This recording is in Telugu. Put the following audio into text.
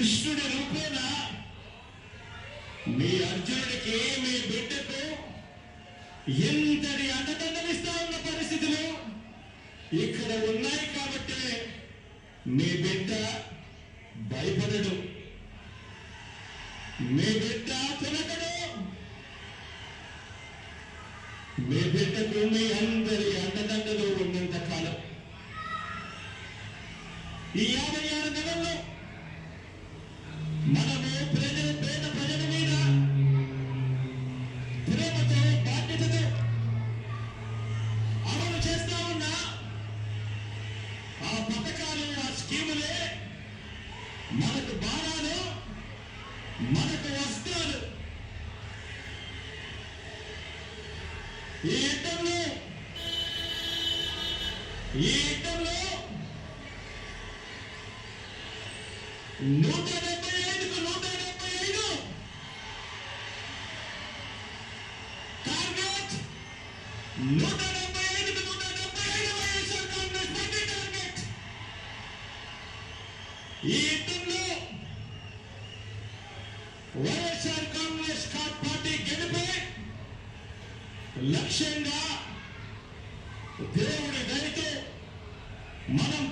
కృష్ణుడి రూపేణ మీ అర్జునుడికి మీ బిడ్డకు ఎంతటి అండదండలిస్తా ఉన్న పరిస్థితులు ఇక్కడ ఉన్నాయి కాబట్టి మీ బిడ్డ భయపడడు. మీ బిడ్డ తినకడు. మీ బిడ్డకు మీ అందరి అండదండలు ఉన్నంత కాలం. ఈ యాభై మనము ప్రజల పేద ప్రజల మీద ప్రేమతో బాధ్యతతో అమలు చేస్తా ఉన్న ఆ పథకాలు ఆ స్కీములే మనకు బాణాలు మనకు వస్త్రాలు ఈ యుద్ధంలో ఈ యుద్ధంలో నూట ఈ యుద్ధంలో వైఎస్ఆర్ కాంగ్రెస్ పార్టీ గెలిపే లక్ష్యంగా దేవుడి దయతో మనం